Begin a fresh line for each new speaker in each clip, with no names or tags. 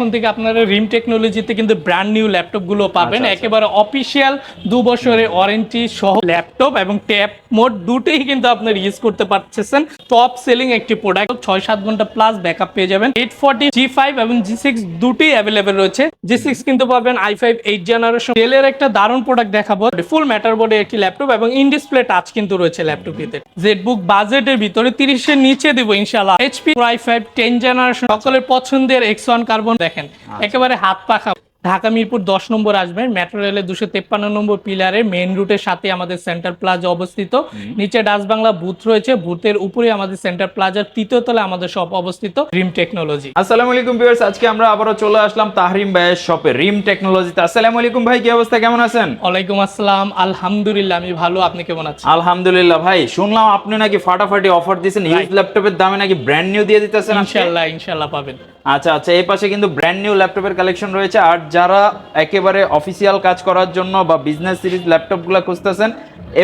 এখন থেকে আপনারা রিম টেকনোলজিতে কিন্তু ব্র্যান্ড নিউ ল্যাপটপগুলো পাবেন।
আচ্ছা।
একেবারে অফিসিয়াল দু বছরের ওয়ারেন্টি সহ ল্যাপটপ এবং ট্যাব মোড দুটোই কিন্তু আপনার ইউজ করতে পারতেছেন। টপ সেলিং একটি প্রোডাক্ট ছয় সাত ঘণ্টা প্লাস ব্যাকআপ পেয়ে যাবেন। এইট ফর্টি জি ফাইভ এবং জি সিক্স দুটোই অ্যাভেলেবেল রয়েছে। জি সিক্স কিন্তু পাবেন আই ফাইভ এইট জেনারেশন ডেলের একটা দারুণ প্রোডাক্ট দেখাবো। ফুল ম্যাটার বোর্ডে একটি ল্যাপটপ এবং ইন ডিসপ্লে টাচ কিন্তু রয়েছে ল্যাপটপটিতে জেড বুক বাজেটের ভিতরে তিরিশের নিচে দেবো ইনশাল্লাহ HP i five ten generation সকলের পছন্দের এক্স ওয়ান কার্বন দেখেন একেবারে হাত পাখা। ঢাকা মিরপুর দশ নম্বর আসবেন মেট্রো রেলের দুশো তেপ্পান্ন নম্বর পিলারে মেইন রুটের সাথে আমাদের সেন্টার প্লাজা অবস্থিত। নিচে ডাচ বাংলা বুথ রয়েছে বুথের উপরে আমাদের সেন্টার প্লাজার তৃতীয় তলায় আমাদের সব অবস্থিত ড্রিম টেকনোলজি।
আসসালামু আলাইকুম ভিউয়ার্স আজকে আমরা আবারও চলে আসলাম তাহরিম ভাইয়ের শপে রিম টেকনোলজিতে। আসসালামু আলাইকুম ভাই কি অবস্থা কেমন আছেন?
ওয়ালাইকুম আসসালাম আলহামদুলিল্লাহ আমি ভালো আপনি কেমন আছেন?
আলহামদুলিল্লাহ ভাই শুনলাম আপনি নাকি ফাটাফাটি অফার দিয়েছেন ইউজ ল্যাপটপের দামে নাকি ব্র্যান্ড নিউ দিয়ে দিতেছেন আজকে?
ইনশাল্লাহ ইনশাল্লাহ পাবেন।
আচ্ছা আচ্ছা এই পাশে কিন্তু ব্র্যান্ড নিউ ল্যাপটপের কালেকশন রয়েছে আর যারা একেবারে অফিসিয়াল কাজ করার জন্য বা বিজনেস সিরিজ ল্যাপটপগুলো খুঁজতেছেন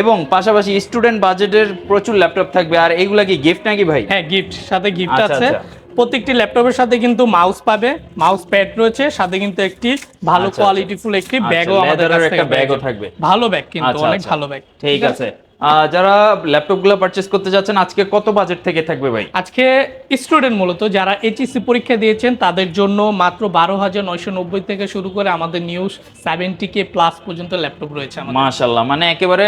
এবং পাশাপাশি স্টুডেন্ট বাজেটের প্রচুর ল্যাপটপ থাকবে আর এইগুলা কি গিফট নাকি ভাই?
হ্যাঁ গিফট সাথে গিফট
আচ্ছা,
আছে।
আচ্ছা।
প্রত্যেকটি ল্যাপটপের সাথে কিন্তু মাউস পাবে মাউস প্যাড রয়েছে সাথে কিন্তু একটি ভালো কোয়ালিটিফুল একটি
আচ্ছা,
ব্যাগও আমাদের
leather-এর একটা ব্যাগও থাকবে।
ভালো ব্যাগ কিন্তু অনেক। ভালো ব্যাগ
ঠিক আছে? যারা ল্যাপটপগুলো পারচেজ করতে যাচ্ছেন আজকে কত বাজেট থেকে থাকবে ভাই?
আজকে স্টুডেন্ট মূলত যারা এইচএসসি পরীক্ষা দিয়েছেন তাদের জন্য মাত্র বারো হাজার নয়শো নব্বই থেকে শুরু করে আমাদের নিউজ সেভেন্টি কে প্লাস পর্যন্ত ল্যাপটপ রয়েছে আমাদের।
মাশাল্লাহ মানে একেবারে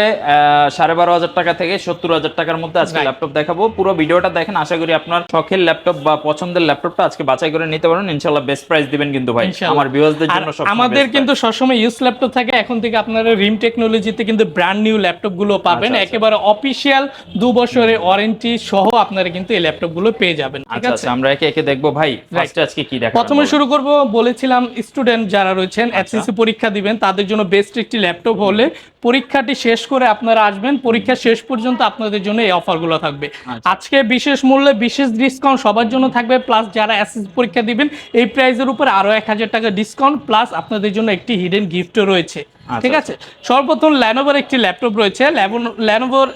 সাড়ে বারো হাজার টাকা থেকে সত্তর হাজার টাকার মধ্যে আজকে ল্যাপটপ দেখাবো। পুরো ভিডিওটা দেখেন আশা করি আপনার শখের ল্যাপটপ বা পছন্দের ল্যাপটপটা আজকে বাছাই করে নিতে পারেন। ইনশাল্লাহ বেস্ট প্রাইস দিবেন কিন্তু ভাই। আমার ভিউয়ার্সদের জন্য সব
আমাদের কিন্তু সবসময় ইউজ ল্যাপটপ থাকে। এখন থেকে আপনারা রিম টেকনোলজিতে কিন্তু ব্র্যান্ড নিউ ল্যাপটপগুলো পাবেন।
আচ্ছা, আচ্ছা।
একেবারে অফিসিয়াল দু বছরের ওয়ারেন্টি সহ আপনারা কিন্তু এই ল্যাপটপগুলো পেয়ে যাবেন ঠিক
আচ্ছা
আছে?
আচ্ছা আমরা একে একে দেখব। ভাই ফার্স্টে আজকে কি দেখা
প্রথমে শুরু করব বলেছিলাম স্টুডেন্ট যারা রয়েছেন
আচ্ছা।
এসএসসি পরীক্ষা দিবেন তাদের জন্য বেস্ট একটি ল্যাপটপ হলে পরীক্ষাটি শেষ করে আপনারা আসবেন পরীক্ষা শেষ পর্যন্ত আপনাদের জন্য এই অফারগুলো থাকবে।
আচ্ছা।
আজকে বিশেষ মূল্যে বিশেষ ডিসকাউন্ট সবার জন্য থাকবে প্লাস যারা এসএসসি পরীক্ষা দিবেন এই প্রাইজের উপর আরও এক হাজার টাকা ডিসকাউন্ট প্লাস আপনাদের জন্য একটি হিডেন গিফটও রয়েছে।
আচ্ছা,
ঠিক আছে? সর্বপ্রথম ল্যানোভোর একটি ল্যাপটপ রয়েছে। ল্যানোভোর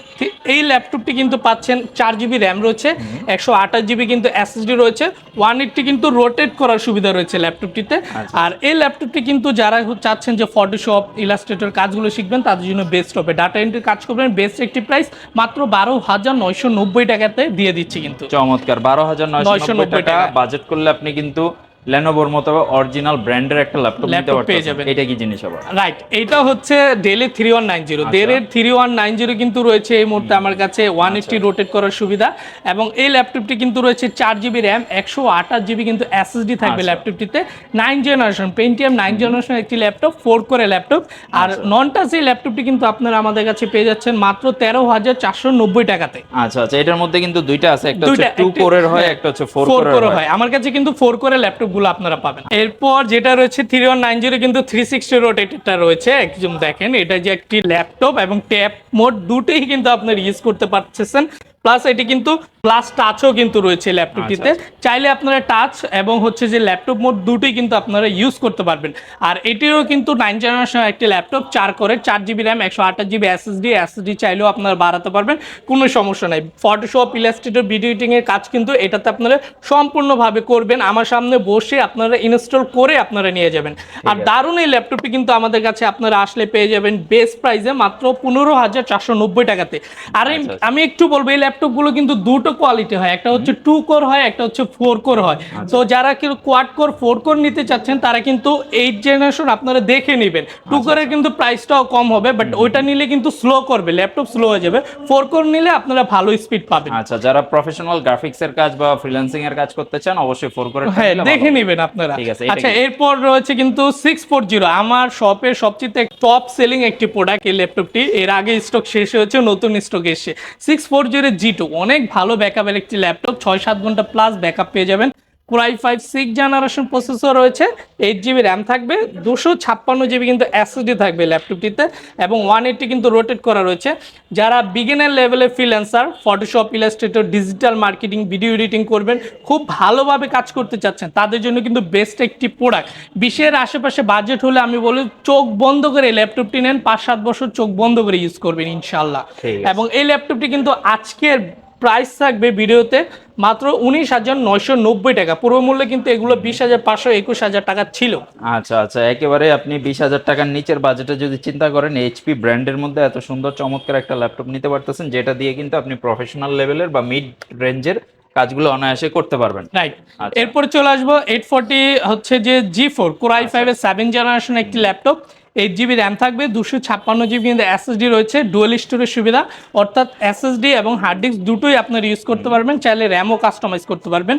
এই ল্যাপটপটি কিন্তু পাচ্ছেন চার জিবি র্যাম রয়েছে একশো আঠাশ জিবি কিন্তু এসএসডি রয়েছে ওয়ান এইটটি কিন্তু রোটেট করার সুবিধা রয়েছে ল্যাপটপটিতে।
আচ্ছা।
আর এই ল্যাপটপটি কিন্তু যারা চাচ্ছেন যে ফটোশপ ইলাস্ট্রেটর কাজগুলো শিখবেন তাদের জন্য বেস্ট হবে। ডাটা এন্ট্রি কাজ করবেন বেস্ট একটি প্রাইস মাত্র বারো হাজার নয়শো নব্বই টাকাতে দিয়ে দিচ্ছি কিন্তু।
চমৎকার বারো হাজার নয়শো
990
টাকা।
টাকা।
বাজেট করলে আপনি কিন্তু লেনোভোর মতো অরিজিনাল ব্র্যান্ডের একটা ল্যাপটপ নিতে
পেয়ে যাবেন।
এটা কি জিনিস আবার?
রাইট এটা হচ্ছে ডেলের থ্রি ওয়ান নাইন জিরো
আচ্ছা।
ডেলের থ্রি ওয়ান নাইন জিরো কিন্তু রয়েছে এই মুহূর্তে আমার কাছে। ওয়ান এইটটি রোটেট করার সুবিধা। এবং এই ল্যাপটপটি কিন্তু রয়েছে চার জিবি র্যাম একশো আঠাশ জিবি কিন্তু এসএসডি থাকবে
আচ্ছা।
ল্যাপটপটিতে nine generation Pentium nine generation একটি ল্যাপটপ ফোর করে ল্যাপটপ আর
আচ্ছা।
নন টাচ এই ল্যাপটপটি কিন্তু আপনারা আমাদের কাছে পেয়ে যাচ্ছেন মাত্র তেরো হাজার চারশো নব্বই টাকাতে
আচ্ছা আচ্ছা। এটার মধ্যে কিন্তু দুইটা আছে। একটা হচ্ছে
দুইটা,
টু কোরের হয়
হ্যাঁ,
একটা হচ্ছে ফোর
ফোর
কোরের
করে
হয়।
হয়। আমার কাছে কিন্তু ফোর করে ল্যাপটপ গুলো আপনারা পাবেন। এরপর যেটা রয়েছে থ্রি ওয়ান নাইন জিরো কিন্তু থ্রি সিক্সটি রোটেটেডটা রয়েছে। একজন দেখেন, এটা যে একটি ল্যাপটপ এবং ট্যাপ মোট দুটোই কিন্তু আপনার ইউজ করতে পারতেছেন। প্লাস এটি কিন্তু প্লাস টাচও কিন্তু রয়েছে ল্যাপটপটিতে
আচ্ছা,
চাইলে আপনারা টাচ এবং হচ্ছে যে ল্যাপটপ মোড দুটোই কিন্তু আপনারা ইউজ করতে পারবেন। আর এটিরও কিন্তু নাইন জেনারেশন একটি ল্যাপটপ চার করে চার জিবি র্যাম একশো আঠাশ জিবি এসএসডি এসএসডি চাইলেও আপনারা বাড়াতে পারবেন কোনো সমস্যা নাই। ফটোশপ ইলাস্ট্রেটর ভিডিও এডিটিং এর কাজ কিন্তু এটাতে আপনারা সম্পূর্ণভাবে করবেন। আমার সামনে বসে আপনারা ইনস্টল করে আপনারা নিয়ে যাবেন। আর দারুণ এই ল্যাপটপটি কিন্তু আমাদের কাছে আপনারা আসলে পেয়ে যাবেন বেস্ট প্রাইসে মাত্র পনেরো হাজার চারশো নব্বই টাকাতে। আর এই-
আচ্ছা, আচ্ছা।
আমি একটু বলব এই ল্যাপটপগুলো কিন্তু দুটো কোয়ালিটি হয় একটা হচ্ছে টু কোর হয় একটা হচ্ছে ফোর কোর হয়।
আচ্ছা।
তো যারা কিন্তু কোয়াড কোর ফোর কোর নিতে চাচ্ছেন তারা কিন্তু এইট জেনারেশন আপনারা দেখে নেবেন।
আচ্ছা,
টু কোরের কিন্তু প্রাইসটাও কম হবে বাট ওইটা নিলে কিন্তু স্লো করবে ল্যাপটপ স্লো হয়ে যাবে। ফোর কোর নিলে আপনারা ভালো স্পিড পাবেন।
আচ্ছা যারা প্রফেশনাল গ্রাফিক্স এর কাজ বা ফ্রিল্যান্সিং এর কাজ করতে চান অবশ্যই ফোর করে
হ্যাঁ দেখে নেবেন আপনারা। আচ্ছা এরপর রয়েছে কিন্তু সিক্স ফোর জিরো আমার শপের সবচেয়ে টপ সেলিং একটি প্রোডাক্ট এই ল্যাপটপটি। এর আগে স্টক শেষ হয়েছে নতুন স্টক এসে six four zero G two অনেক ভালো ব্যাকআপের একটি ল্যাপটপ ছয় সাত ঘণ্টা প্লাস ব্যাকআপ পেয়ে যাবেন। Core i five six generation processor রয়েছে এইট জিবি র্যাম থাকবে দুশো ছাপ্পান্ন জিবি কিন্তু এসএসডি থাকবে ল্যাপটপটিতে এবং ওয়ান এইটটি কিন্তু রোটেট করা রয়েছে। যারা বিগিনার লেভেলের freelancer Photoshop Illustrator digital marketing video editing করবেন খুব ভালোভাবে কাজ করতে চাচ্ছেন তাদের জন্য কিন্তু বেস্ট একটি প্রোডাক্ট বিশের আশেপাশে বাজেট হলে আমি বলি চোখ বন্ধ করে এই ল্যাপটপটি নেন পাঁচ সাত বছর চোখ বন্ধ করে ইউজ করবেন ইনশাল্লাহ এবং এই ল্যাপটপটি কিন্তু আজকের প্রাইস থাকবে ভিডিওতে মাত্র উনিশ হাজার নয়শো নব্বই টাকা। পূর্ব মূল্যে কিন্তু এগুলো বিশ হাজার পাঁচশো একুশ হাজার টাকা ছিল।
আচ্ছা আচ্ছা একেবারে আপনি বিশ হাজার টাকার নিচের বাজেটে যদি চিন্তা করেন এইচপি ব্র্যান্ডের মধ্যে এত সুন্দর চমৎকার একটা ল্যাপটপ নিতে পারতেছেন যেটা দিয়ে কিন্তু আপনি প্রফেশনাল লেভেলের বা মিড রেঞ্জের কাজগুলো অনায়াসে করতে পারবেন।
রাইট
আচ্ছা।
এরপর চলে আসব এইট ফোরটি হচ্ছে যে জি ফোর কোরাই ফাইভের সেভেন জেনারেশন একটি ল্যাপটপ এইট জিবি র্যাম থাকবে দুশো ছাপ্পান্ন জিবি কিন্তু এসএসডি রয়েছে ডুয়েল স্টোরের সুবিধা। অর্থাৎ এসএসডি এবং হার্ড ডিস্ক দুটোই আপনার ইউজ করতে পারবেন চাইলে র্যামও কাস্টমাইজ করতে পারবেন।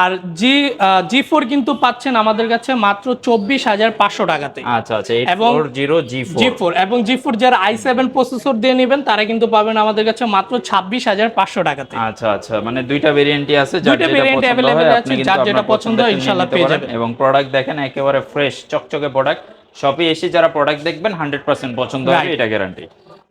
আর জি জি ফোর কিন্তু পাচ্ছেন আমাদের কাছে মাত্র চব্বিশ হাজার পাঁচশো টাকাতে।
আচ্ছা আচ্ছা
এবং
জিরো জি
জি
ফোর
এবং জি ফোর যারা আই সেভেন প্রসেসর দিয়ে নেবেন তারা কিন্তু পাবেন আমাদের কাছে মাত্র ছাব্বিশ হাজার পাঁচশো টাকাতে।
আচ্ছা আচ্ছা মানে দুইটা ভেরিয়েন্টই আছে
দুইটা
যেটা
variant
পছন্দ
আছে, যার যেটা পছন্দ হয়
নিতে
পেয়ে যাবেন।
এবং প্রোডাক্ট দেখেন একেবারে ফ্রেশ চকচকে প্রোডাক্ট শপে এসে যারা প্রোডাক্ট দেখবেন হান্ড্রেড পার্সেন্ট পছন্দ হবে এটা গ্যারান্টি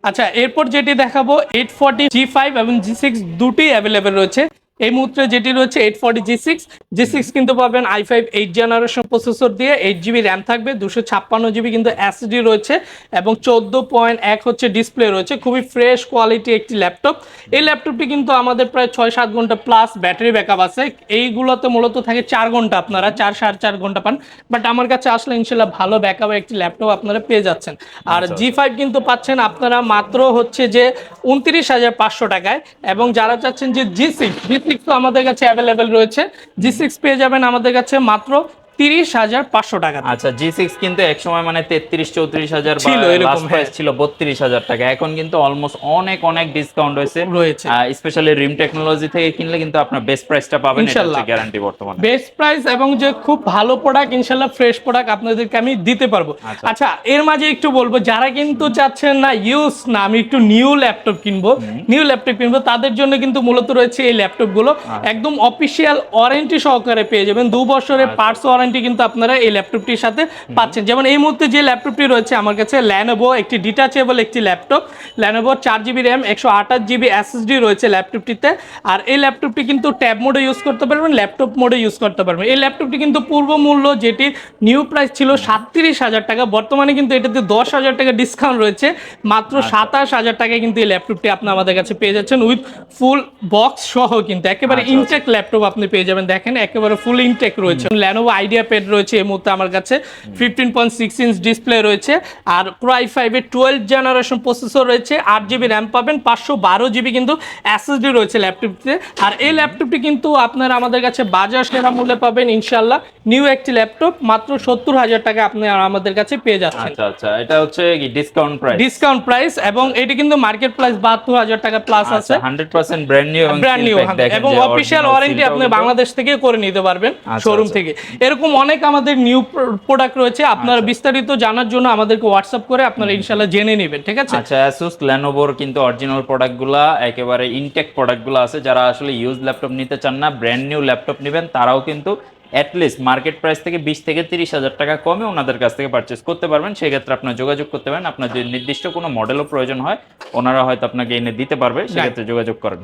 আচ্ছা এরপর যেটি দেখাবো এইট ফর্টি জি ফাইভ এবং জি সিক্স দুটি অ্যাভেলেবেল রয়েছে। এই মুহূর্তে যেটি রয়েছে eight forty G six G six কিন্তু পাবেন i five eight generation processor দিয়ে এইট জিবি র্যাম থাকবে দুশো ছাপ্পান্ন জিবি কিন্তু এসডি রয়েছে এবং চোদ্দ পয়েন্ট এক হচ্ছে ডিসপ্লে রয়েছে খুবই ফ্রেশ কোয়ালিটি একটি ল্যাপটপ এই ল্যাপটপটি কিন্তু আমাদের প্রায় ছয় সাত ঘণ্টা প্লাস ব্যাটারি ব্যাকআপ আছে। এইগুলোতে মূলত থাকে চার ঘণ্টা আপনারা চার সাড়ে চার ঘণ্টা পান। বাট আমার কাছে আসলে ইনশাল্লাহ ভালো ব্যাকআপ একটি ল্যাপটপ আপনারা পেয়ে যাচ্ছেন। আর জি ফাইভ কিন্তু পাচ্ছেন আপনারা মাত্র হচ্ছে যে উনত্রিশ হাজার পাঁচশো টাকায় এবং যারা চাচ্ছেন যে জি সিক্স জি সিক্স তো আমাদের কাছে অ্যাভেলেবেল রয়েছে। জি সিক্স পেয়ে যাবেন আমাদের কাছে মাত্র তিরিশ হাজার পাঁচশো টাকা
আচ্ছা জি সিক্স কিন্তু এক সময় মানে তেত্রিশ চৌত্রিশ হাজার
ছিল এরকম।
ছিল বত্রিশ হাজার টাকা এখন কিন্তু অলমোস্ট অনেক অনেক ডিসকাউন্ট হয়েছে
রয়েছে।
স্পেশালি রিম টেকনোলজি থেকে কিনলে কিন্তু আপনার বেস্ট প্রাইসটা পাবেন
ইনশাল্লাহ।
গ্যারান্টি বর্তমানে
বেস্ট প্রাইস এবং যে খুব ভালো প্রোডাক্ট ইনশাল্লাহ ফ্রেশ প্রোডাক্ট আপনাদেরকে আমি দিতে পারব
আচ্ছা।
আচ্ছা এর মাঝে একটু বলব যারা কিন্তু চাচ্ছেন না ইউজ না আমি একটু নিউ ল্যাপটপ কিনবো নিউ ল্যাপটপ কিনবো তাদের জন্য কিন্তু মূলত রয়েছে এই ল্যাপটপগুলো
আচ্ছা।
একদম অফিসিয়াল ওয়ারেন্টি সহকারে পেয়ে যাবেন দু বছরের
আচ্ছা।
পার্টস ওয়ারেন্টি কিন্তু আপনারা এই ল্যাপটপটির সাথে পাচ্ছেন। যেমন এই মুহূর্তে যে ল্যাপটপটি রয়েছে আমার কাছে ল্যানোভো একটি ডিটাচেবল একটি ল্যাপটপ। ল্যানোভো চার জিবি র্যাম একশো আঠাশ জিবি এসএসডি রয়েছে ল্যাপটপটিতে। আর এই ল্যাপটপটি কিন্তু ট্যাব মোডে ইউজ করতে পারবেন ল্যাপটপ মোডে ইউজ করতে পারবেন। এই ল্যাপটপটি কিন্তু পূর্ব মূল্য যেটি নিউ প্রাইস ছিল সাতত্রিশ হাজার টাকা বর্তমানে কিন্তু এটাতে দশ হাজার টাকা ডিসকাউন্ট রয়েছে। মাত্র সাতাশ হাজার টাকায় কিন্তু এই ল্যাপটপটি আপনি আমাদের কাছে পেয়ে যাচ্ছেন উইথ ফুল বক্স সহ কিন্তু। একেবারে
আচ্ছা,
ইনটেক ল্যাপটপ আপনি পেয়ে যাবেন। দেখেন একেবারে ফুল ইনটেক রয়েছে। ল্যানোভো আইডিয়া পেড রয়েছে এই মুহূর্তে আমার কাছে। Fifteen point six inch display রয়েছে। আর ক্রাই ফাইভের টুয়েলভ জেনারেশন প্রসেসর রয়েছে। আট জিবি র্যাম পাবেন পাঁচশো বারো জিবি কিন্তু এসএসডি রয়েছে ল্যাপটপটিতে আর এই ল্যাপটপটি কিন্তু আপনারা আমাদের কাছে বাজার সেরা মূল্যে পাবেন ইনশাল্লাহ নিউ একটি ল্যাপটপ মাত্র সত্তর হাজার টাকা আপনি আমাদের কাছে পেয়ে যাচ্ছেন।
আচ্ছা আচ্ছা এটা হচ্ছে কি ডিসকাউন্ট প্রাইস
ডিসকাউন্ট প্রাইস এবং এটি কিন্তু মার্কেট প্রাইস বাহাত্তর হাজার টাকা প্লাস আছে।
Hundred percent brand new
brand new এবং অফিসিয়াল ওয়ারেন্টি আপনি বাংলাদেশ থেকে করে নিতে পারবেন
আচ্ছা,
শোরুম
আচ্ছা।
থেকে। এরকম অনেক আমাদের নিউ প্রোডাক্ট রয়েছে। আপনারা
আচ্ছা।
বিস্তারিত জানার জন্য আমাদেরকে হোয়াটসঅ্যাপ করে আপনারা ইনশাল্লাহ জেনে নেবেন ঠিক আছে?
আচ্ছা অ্যাসুস লেনোভোর কিন্তু অরিজিনাল প্রোডাক্টগুলা একেবারে ইনটেক প্রোডাক্টগুলো আছে। যারা আসলে ইউজ ল্যাপটপ নিতে চান না ব্র্যান্ড নিউ ল্যাপটপ নেবেন তারাও কিন্তু অ্যাটলিস্ট মার্কেট প্রাইস থেকে বিশ থেকে তিরিশ হাজার টাকা কমে ওনাদের কাছ থেকে পারচেস করতে পারবেন। সেক্ষেত্রে আপনার যোগাযোগ করতে পারেন। আপনার যদি নির্দিষ্ট কোনো মডেলও প্রয়োজন হয় ওনারা হয়তো আপনাকে এনে দিতে পারবে। সেক্ষেত্রে যোগাযোগ করেন।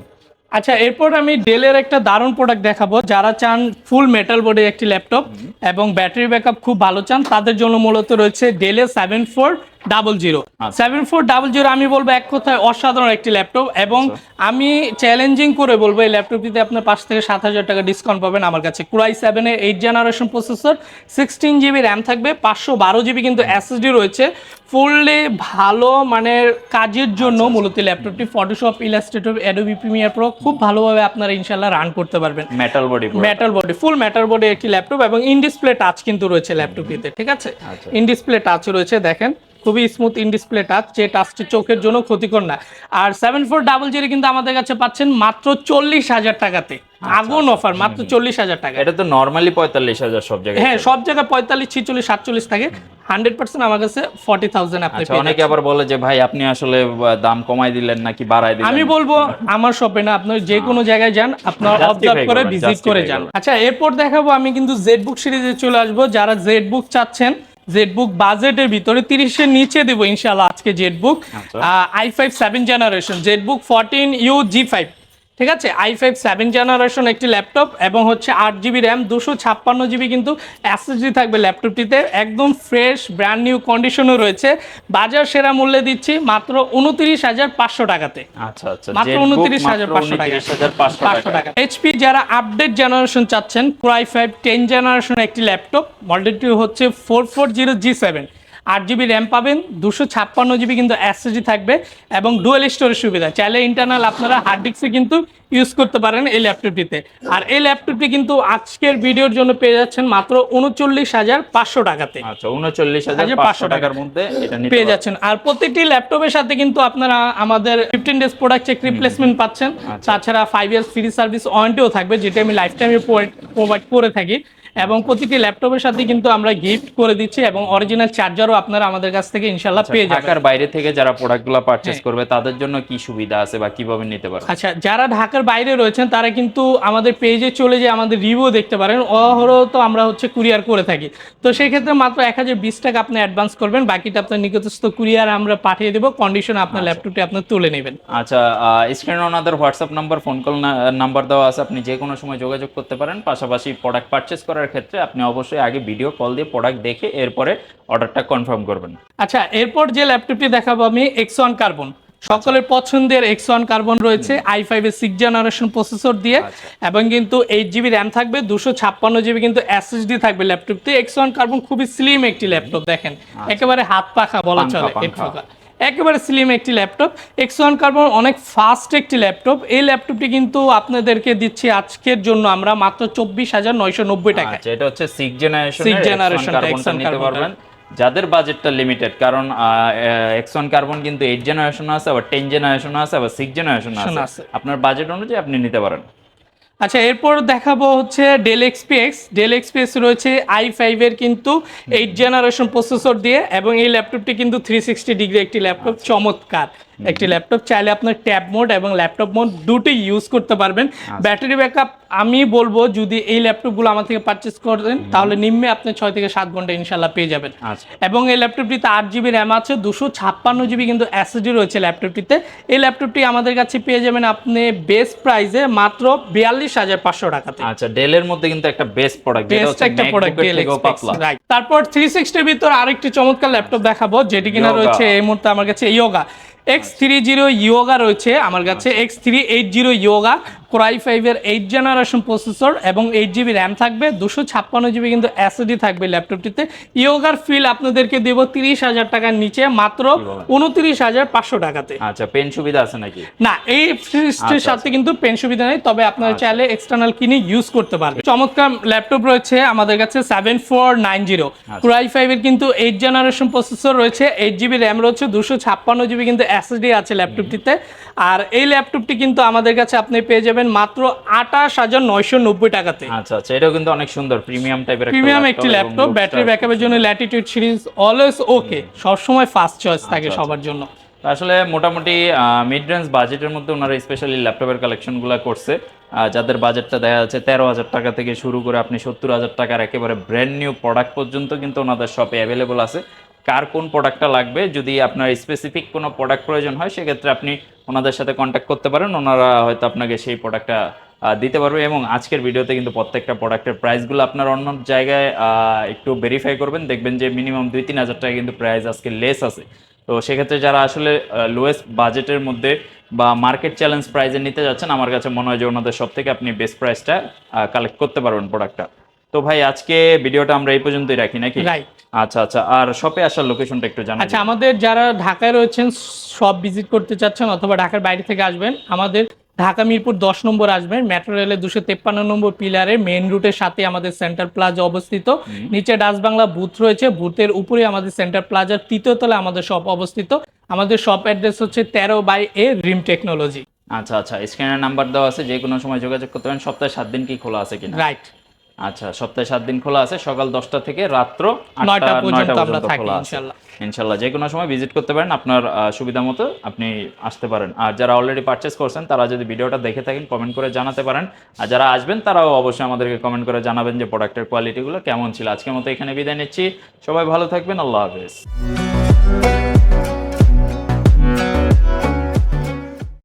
আচ্ছা এরপর আমি ডেলের একটা দারুণ প্রোডাক্ট দেখাবো। যারা চান ফুল মেটাল বোর্ডের একটি ল্যাপটপ এবং ব্যাটারি ব্যাকআপ খুব ভালো চান তাদের জন্য মূলত রয়েছে ডেলের সেভেন ফোর ডাবল জিরো
আচ্ছা।
সেভেন ফোর ডাবল জিরো আমি বলব এক কথায় অসাধারণ একটি ল্যাপটপ এবং আমি চ্যালেঞ্জিং করে বলব এই ল্যাপটপটিতে আপনার পাঁচ থেকে সাত হাজার টাকা ডিসকাউন্ট পাবেন আমার কাছে। কুরাই সেভেনের eight generation processor sixteen GB RAM থাকবে পাঁচশো বারো জিবি কিন্তু এসএসডি রয়েছে। ফুললি ভালো মানে কাজের জন্য মূলত ল্যাপটপটি Photoshop Illustrator Adobe Premiere Pro খুব ভালোভাবে আপনারা ইনশাল্লাহ রান করতে পারবেন।
Metal body
metal body full metal body একটি ল্যাপটপ এবং ইন ডিসপ্লে টাচ কিন্তু রয়েছে ল্যাপটপটিতে ঠিক আছে?
আচ্ছা।
ইন ডিসপ্লে টাচ রয়েছে দেখেন। খুবই স্মুথ ইন ডিসপ্লে টাচ যে টাচটি চোখের জন্য ক্ষতিকর না। আর সেভেন ফোর ডাবল জিরো কিন্তু আমাদের কাছে পাচ্ছেন মাত্র চল্লিশ হাজার টাকাতে। আগুন অফার মাত্র চল্লিশ হাজার টাকা
এটা তো নর্মালি পঁয়তাল্লিশ হাজার সব জায়গায়
হ্যাঁ সব জায়গায় পঁয়তাল্লিশ ছিচল্লিশ সাতচল্লিশ থাকে। হান্ড্রেড পার্সেন্ট আমার কাছে ফর্টি থাউজেন্ড আপনি
আচ্ছা অনেকে আবার বলে যে ভাই আপনি আসলে দাম কমাই দিলেন নাকি বাড়াই দিলেন?
আমি বলব আমার শপে না আপনার যে কোনো জায়গায় যান আপনার অবজার্ভ করে ভিজিট করে যান। আচ্ছা এরপর দেখাবো আমি কিন্তু জেড বুক সিরিজে চলে আসব। যারা জেড বুক চাচ্ছেন জেড বুক বাজেটের ভিতরে তিরিশের নিচে দেবো ইনশাল্লাহ আজকে জেড বুক
আচ্ছা।
I five seven generation Z book fourteen U G five ঠিক আছে? আই ফাইভ সেভেন জেনারেশন একটি ল্যাপটপ এবং হচ্ছে আট জিবি র্যাম দুশো ছাপ্পান্ন জিবি কিন্তু এসএসডি থাকবে ল্যাপটপটিতে একদম ফ্রেশ ব্র্যান্ড নিউ কন্ডিশনও রয়েছে। বাজার সেরা মূল্যে দিচ্ছি মাত্র উনত্রিশ হাজার পাঁচশো টাকাতে।
আচ্ছা আচ্ছা।
মাত্র উনত্রিশ হাজার পাঁচশো টাকা পাঁচশো
টাকা
টাকা। এইচপি যারা আপডেট জেনারেশন চাচ্ছেন core i five ten generation একটি ল্যাপটপ মডেলটি হচ্ছে four four zero G seven আট জিবি র্যাম পাবেন দুশো ছাপ্পান্ন জিবি কিন্তু এসএসডি থাকবে এবং ডুয়েল স্টোরেজ সুবিধা। চাইলে ইন্টারনাল আপনারা হার্ড ডিস্কে কিন্তু ইউজ করতে পারেন এই ল্যাপটপটিতে আর এই ল্যাপটপটি কিন্তু আজকের ভিডিওর জন্য পেয়ে যাচ্ছেন মাত্র উনচল্লিশ হাজার পাঁচশো টাকাতে।
আচ্ছা উনচল্লিশ হাজার পাঁচশো টাকার মধ্যে
পেয়ে। যাচ্ছেন। আর প্রত্যেকটি ল্যাপটপের সাথে কিন্তু আপনারা আমাদের fifteen days product check replacement পাচ্ছেন।
আচ্ছা।
তাছাড়া ফাইভ ইয়ার্স ফ্রি সার্ভিস ওয়ারেন্টিও থাকবে যেটা আমি লাইফ টাইমে প্রোভাইড করে থাকি। এবং প্রতিটি ল্যাপটপের সাথে কিন্তু আমরা গিফট করে দিচ্ছি এবং অরিজিনাল চার্জারও আপনারা আমাদের কাছ থেকে ইনশাল্লাহ পেয়ে যাবেন।
ঢাকার বাইরে থেকে যারা প্রোডাক্টগুলো পারচেজ
হ্যাঁ।
করবে তাদের জন্য কি সুবিধা আছে বা কীভাবে নিতে পারবে?
আচ্ছা যারা ঢাকার বাইরে রয়েছেন তারা কিন্তু আমাদের পেজে চলে যে আমাদের রিভিউ দেখতে পারেন। অহরহ তো আমরা হচ্ছে কুরিয়ার করে থাকি। তো সেই ক্ষেত্রে মাত্র এক হাজার বিশ টাকা আপনি অ্যাডভান্স করবেন বাকিটা আপনার নিকটস্থ কুরিয়ার আমরা পাঠিয়ে দেবো কন্ডিশন আপনার ল্যাপটপটি আপনি তুলে নেবেন।
আচ্ছা স্ক্রিনে ওনাদের WhatsApp number phone call number দেওয়া আছে আপনি যে কোনো সময় যোগাযোগ করতে পারেন পাশাপাশি প্রোডাক্ট পারচেজ করার ক্ষেত্রে আপনি অবশ্যই আগে ভিডিও কল দিয়ে প্রোডাক্ট দেখে এরপরে অর্ডারটা কনফার্ম করবেন
আচ্ছা এরপর যে ল্যাপটপটি দেখাবো আমি এক্স ওয়ান কার্বন সকলের পছন্দের এক্স ওয়ান কার্বন রয়েছে আই ফাইভ এর সিক্স জেনারেশন প্রসেসর দিয়ে
আচ্ছা।
এবং কিন্তু এইট জিবি র্যাম থাকবে দুশো ছাপ্পান্ন জিবি কিন্তু এসএসডি থাকবে ল্যাপটপতে এক্স ওয়ান কার্বন খুবই স্লিম একটি ল্যাপটপ দেখেন একেবারে হাত পাখা বলা
আচ্ছা।
চলে। এর ফাঁকা। একেবারে স্লিম একটি ল্যাপটপ এক্স ওয়ান কার্বন অনেক ফাস্ট একটি ল্যাপটপ এই ল্যাপটপটি কিন্তু আপনাদেরকে দিচ্ছি আজকের জন্য আমরা মাত্র চব্বিশ হাজার নয়শো নব্বই টাকা
আচ্ছা এটা হচ্ছে সিক্স জেনারেশন
X1
নিতে পারবেন। যাদের বাজেটটা লিমিটেড কারণ এক্স ওয়ান কার্বন কিন্তু এইট জেনারেশন আছে আবার টেন জেনারেশন আছে আবার সিক্স জেনারেশন।
আছে।
আপনার বাজেট অনুযায়ী আপনি নিতে পারেন।
আচ্ছা এরপর দেখাবো হচ্ছে ডেল এক্সপিএক্স ডেল এক্সপিএক্স রয়েছে আই ফাইভের কিন্তু এইট জেনারেশন প্রসেসর দিয়ে এবং এই ল্যাপটপটি কিন্তু থ্রি সিক্সটি ডিগ্রি একটি ল্যাপটপ চমৎকার। একটি ল্যাপটপ চাইলে আপনার ট্যাব মোড এবং ল্যাপটপ মোড দুটোই ইউজ করতে পারবেন। ব্যাটারি ব্যাকআপ আমি বলব যদি এই ল্যাপটপগুলো আমার থেকে পারচেস করেন তাহলে নিম্নে আপনি ছয় থেকে সাত ঘণ্টা ইনশাল্লাহ পেয়ে যাবেন।
আচ্ছা।
এবং এই ল্যাপটপটিতে আট জিবি র্যাম আছে দুশো ছাপ্পান্ন জিবি কিন্তু এসএসডি রয়েছে ল্যাপটপটিতে। এই ল্যাপটপটি আমাদের কাছে পেয়ে যাবেন আপনি বেস্ট প্রাইসে মাত্র বিয়াল্লিশ হাজার পাঁচশো টাকাতে।
আচ্ছা ডেলের মধ্যে কিন্তু একটা বেস্ট প্রোডাক্ট
বেস্ট একটা প্রোডাক্ট তারপর থ্রি সিক্সটির ভিতর আরেকটি চমৎকার ল্যাপটপ দেখাবো যেটি কিনা রয়েছে এই মুহূর্তে আমার কাছে Yoga X three zero Yoga রয়েছে আমার কাছে। X three eight zero Yoga core i ফাইভের এইট জেনারেশন প্রসেসর এবং এইট জিবি র্যাম থাকবে দুশো ছাপ্পান্ন জিবি কিন্তু এসএসডি থাকবে ল্যাপটপটিতে ইয়োগার ফিল আপনাদেরকে দেবো তিরিশ হাজার টাকার নিচে মাত্র উনত্রিশ হাজার পাঁচশো টাকাতে।
আচ্ছা পেন সুবিধা আছে নাকি?
না এই ফ্রিজটির সাথে কিন্তু পেন সুবিধা নেই তবে আপনারা চাইলে এক্সটার্নাল কিনে ইউজ করতে পারবেন চমৎকার ল্যাপটপ রয়েছে আমাদের কাছে seven four nine zero core i ফাইভের কিন্তু এইট জেনারেশন প্রসেসর রয়েছে এইট জিবি র্যাম রয়েছে দুশো ছাপ্পান্ন জিবি কিন্তু এসএসডি আছে ল্যাপটপটিতে আর এই ল্যাপটপটি কিন্তু আমাদের কাছে আপনি পেয়ে যাবেন মাত্র আঠাশ হাজার নয়শো নব্বই টাকাতে।
আচ্ছা আচ্ছা এটাও কিন্তু অনেক সুন্দর প্রিমিয়াম টাইপের
প্রিমিয়াম একটি ল্যাপটপ ব্যাটারি ব্যাকআপের জন্য ল্যাটিটিউড সিরিজ অলওয়েজ ওকে সবসময় ফাস্ট চয়েস থাকে
আচ্ছা,
সবার জন্য।
আসলে মোটামুটি মিড রেঞ্জ বাজেটের মধ্যে ওনারা স্পেশালি ল্যাপটপের কালেকশনগুলো করছে। যাদের বাজেটটা দেখা যাচ্ছে তেরো হাজার টাকা থেকে শুরু করে আপনি সত্তর হাজার টাকার একেবারে ব্র্যান্ড নিউ প্রোডাক্ট পর্যন্ত কিন্তু ওনাদের শপে অ্যাভেলেবল আছে। কার কোন প্রোডাক্টটা লাগবে, যদি আপনার স্পেসিফিক কোনো প্রোডাক্ট প্রয়োজন হয়, সেক্ষেত্রে আপনি ওনাদের সাথে কন্ট্যাক্ট করতে পারেন, ওনারা হয়তো আপনাকে সেই প্রোডাক্টটা দিতে পারবে এবং আজকের ভিডিওতে কিন্তু প্রত্যেকটা প্রোডাক্টের প্রাইসগুলো আপনার অন্য জায়গায় একটু ভেরিফাই করবেন। দেখবেন যে মিনিমাম দুই তিন হাজার টাকা কিন্তু প্রাইস আজকে লেস আছে। তো সেক্ষেত্রে যারা আসলে লোয়েস্ট বাজেটের মধ্যে বা মার্কেট চ্যালেঞ্জ প্রাইজে নিতে যাচ্ছেন, আমার কাছে মনে হয় যে ওনাদের সব থেকে আপনি বেস্ট প্রাইসটা কালেক্ট করতে পারবেন প্রোডাক্টটা তো ভাই, আজকে ভিডিওটা আমরা এই পর্যন্তই রাখি, নাকি?
রাইট
আচ্ছা আচ্ছা আর শপে আসার লোকেশনটা একটু জানাই
আচ্ছা আমাদের যারা ঢাকায় রয়েছেন সব ভিজিট করতে চাচ্ছেন অথবা ঢাকার বাইরে থেকে আসবেন আমাদের ঢাকা মিরপুর দশ নম্বর আসবেন মেট্রো রেলের দুশো তেপ্পান্ন নম্বর পিলারে মেন রুটের সাথে আমাদের সেন্টার প্লাজা অবস্থিত। নিচে ডাচ বাংলা বুথ রয়েছে বুথের উপরে আমাদের সেন্টার প্লাজার তৃতীয় তলায় আমাদের শপ অবস্থিত। আমাদের শপ অ্যাড্রেস হচ্ছে তেরো বাই এ রিম টেকনোলজি।
আচ্ছা আচ্ছা স্ক্রিনের নাম্বার দেওয়া আছে যে কোনো সময় যোগাযোগ করতে পারেন সপ্তাহে সাত দিন কি খোলা আছে কিনা।
রাইট
আচ্ছা সপ্তাহে সাত দিন খোলা আছে সকাল দশটা থেকে রাত্র
নয়টা পর্যন্ত আমরা থাকি
খোলা
ইনশাল্লাহ।
ইনশাল্লাহ যে কোনো সময় ভিজিট করতে পারেন আপনার সুবিধা মতো আপনি আসতে পারেন। আর যারা অলরেডি পারচেস করছেন তারা যদি ভিডিওটা দেখে থাকেন কমেন্ট করে জানাতে পারেন। আর যারা আসবেন তারাও অবশ্যই আমাদেরকে কমেন্ট করে জানাবেন যে প্রোডাক্টের কোয়ালিটিগুলো কেমন ছিল। আজকের মতো এখানে বিদায় নিচ্ছি। সবাই ভালো থাকবেন আল্লাহ হাফেজ।